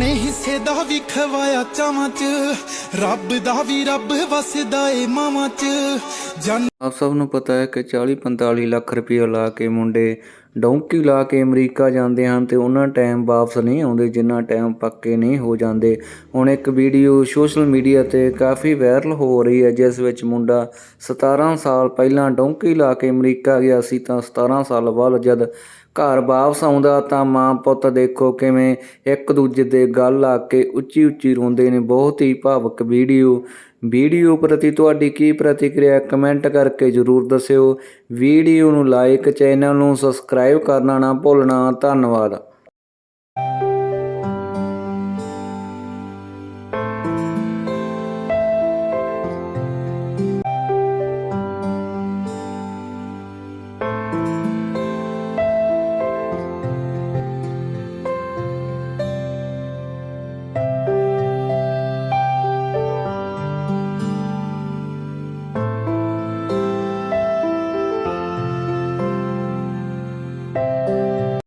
ਆਪਣੇ ਹਿੱਸੇ ਦਾ ਵੀ ਖਵਾਇਆ ਚਾਵਾਂ ਚ। ਰੱਬ ਦਾ ਵੀ ਰੱਬ ਵਸਦਾ ਏ ਮਾਵਾਂ ਚ। ਆਪ ਸਭ ਨੂੰ ਪਤਾ ਹੈ ਕਿ 40-45 ਲੱਖ ਰੁਪਏ ਲਾ ਕੇ ਮੁੰਡੇ ਡੌਂਕੀ ਲਾ ਕੇ ਅਮਰੀਕਾ ਜਾਂਦੇ ਹਨ ਤੇ ਉਹਨਾਂ ਟਾਈਮ ਵਾਪਸ ਨਹੀਂ ਆਉਂਦੇ, ਜਿੰਨਾ ਟਾਈਮ ਪੱਕੇ ਨਹੀਂ ਹੋ ਜਾਂਦੇ। ਹੁਣ ਇੱਕ ਵੀਡੀਓ ਸੋਸ਼ਲ ਮੀਡੀਆ ਤੇ ਕਾਫੀ ਵਾਇਰਲ ਹੋ ਰਹੀ ਹੈ, ਜਿਸ ਵਿੱਚ ਮੁੰਡਾ 17 ਸਾਲ ਪਹਿਲਾਂ ਡੌਂਕੀ ਲਾ ਕੇ ਅਮਰੀਕਾ ਗਿਆ ਸੀ ਤਾਂ 17 ਸਾਲ ਬਾਅਦ ਜਦ ਘਰ ਵਾਪਸ ਆਉਂਦਾ ਤਾਂ ਮਾਂ ਪੁੱਤ ਦੇਖੋ ਕਿਵੇਂ ਇੱਕ ਦੂਜੇ ਦੇ ਗੱਲ ਲਾ ਕੇ ਉੱਚੀ ਉੱਚੀ ਰੋਂਦੇ ਨੇ। ਬਹੁਤ ਹੀ ਭਾਵਕ ਵੀਡੀਓ। ਵੀਡੀਓ ਪ੍ਰਤੀ ਤੁਹਾਡੀ ਕੀ ਪ੍ਰਤੀਕਿਰਿਆ ਕਮੈਂਟ ਕਰਕੇ ਜਰੂਰ ਦੱਸਿਓ। ਵੀਡੀਓ ਨੂੰ ਲਾਈਕ ਚੈਨਲ ਨੂੰ ਸਬਸਕ੍ਰਾਈਬ ਕਰਨਾ ਨਾ ਭੁੱਲਣਾ। ਧੰਨਵਾਦ।